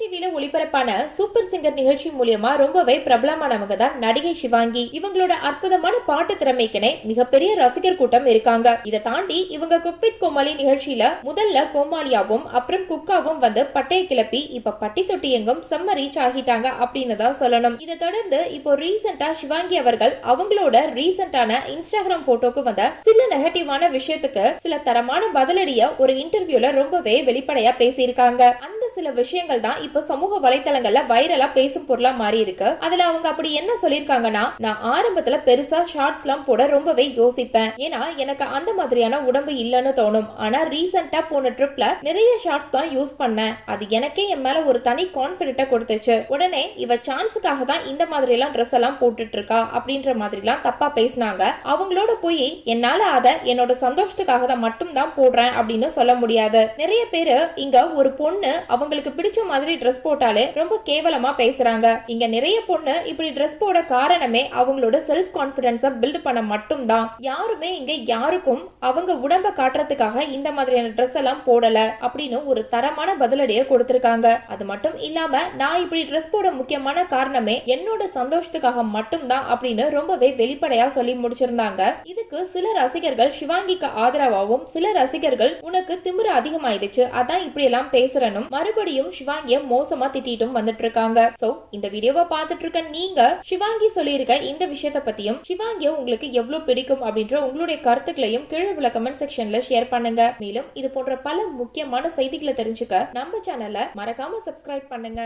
டிவியில ஒளிபரப்பான super singer நிகழ்ச்சி மூலியமா ரொம்பவே பிரபலமானவங்க தான் நடிகை சிவாங்கி. இவங்களோட அற்புதமான பாட்டு திறமைக்குனே மிகப்பெரிய ரசிகர் கூட்டம் இருக்காங்க. இதை தாண்டி இவங்க குக் வித் கோமாளி நிகழ்ச்சியில முதல்ல கோமாளியாவும் அப்புறம் குக்காவும் வந்து பட்டையை கிளப்பி இப்ப பட்டி தொட்டி எங்கும் செம்ம ரீச் ஆகிட்டாங்க அப்படின்னு தான் சொல்லணும். இதை தொடர்ந்து இப்போ ரீசெண்டா சிவாங்கி அவர்கள் அவங்களோட ரீசெண்டான இன்ஸ்டாகிராம் போட்டோக்கு வந்த சில நெகட்டிவான விஷயத்துக்கு சில தரமான பதிலடிய ஒரு இன்டர்வியூல ரொம்பவே வெளிப்படையா பேசியிருக்காங்க. அந்த சில விஷயங்கள் தான் இப்போ சமூக வலைத்தளங்கள்ல வைரலா பேசும் பொருளா மாறி இருக்கு. அதுல அவங்க அப்படி என்ன சொல்லிருக்காங்கன்னா நான் ஆரம்பத்துல பெருசா ஷார்ட்ஸ் எல்லாம் போட ரொம்பவே யோசிப்பேன். ஏன்னா எனக்கு அந்த மாதிரியான உடம்பு இல்லைன்னு தோணும். ஆனா ரீசெண்டா போன ட்ரிப்ல நிறைய ஷார்ட்ஸ் தான் யூஸ் பண்ணேன். அது எனக்கே என் மேல ஒரு தனி கான்பிடென்ட்டை கொடுத்துச்சு. உடனே இவ சான்ஸுக்காக தான் இந்த மாதிரி எல்லாம் ட்ரெஸ் எல்லாம் போட்டுட்டு இருக்கா அப்படின்ற மாதிரி எல்லாம் தப்பா பேசினாங்க. அவங்களோட போய் என்னால அத என்னோட சந்தோஷத்துக்காக தான் மட்டும் தான் போடுறேன் அப்படின்னு சொல்ல முடியாது. நிறைய பேரு இங்க ஒரு பொண்ணு அவங்க அவங்களுக்கு பிடிச்ச மாதிரி ட்ரெஸ் போட்டாலே ரொம்ப கேவலமா பேசுறாங்க. இங்க நிறைய பொண்ணு இப்படி ட்ரெஸ் போட காரணமே அவங்களோட செல்ஃப் கான்பிடன்ஸ பில்ட் பண்ண மட்டும் தான் யாருமே இங்க யாருக்கும் அவங்க உடம்ப காட்டுறதுக்காக இந்த மாதிரியான ட்ரெஸ் எல்லாம் போடல அப்படின்னு ஒரு தரமான பதிலடியை கொடுத்திருக்காங்க. அது மட்டும் இல்லாம நான் இப்படி ட்ரெஸ் போட முக்கியமான காரணமே என்னோட சந்தோஷத்துக்காக மட்டும்தான் அப்படின்னு ரொம்பவே வெளிப்படையா சொல்லி முடிச்சிருந்தாங்க. இதுக்கு சில ரசிகர்கள் சிவாங்கிக்கு ஆதரவாகவும் சில ரசிகர்கள் உனக்கு திமிரு அதிகமாயிடுச்சு அதான் இப்படி எல்லாம் பேசுறனும். மறுபடியும் சிவாங்கிய மோசமா திட்டிட்டும் வந்துட்டு இருக்காங்க சோ இந்த வீடியோவை பார்த்துட்டு இருக்க நீங்க சிவாங்கி சொல்லியிருக்க இந்த விஷயத்த பத்தியும் சிவாங்கிய உங்களுக்கு எவ்வளவு பிடிக்கும் அப்படின்ற உங்களுடைய கருத்துக்களையும் கீழே உள்ள கமெண்ட் செக்ஷன்ல ஷேர் பண்ணுங்க. மேலும் இது போன்ற பல முக்கியமான செய்திகளை தெரிஞ்சுக்க நம்ம சேனலை மறக்காம சப்ஸ்கிரைப் பண்ணுங்க.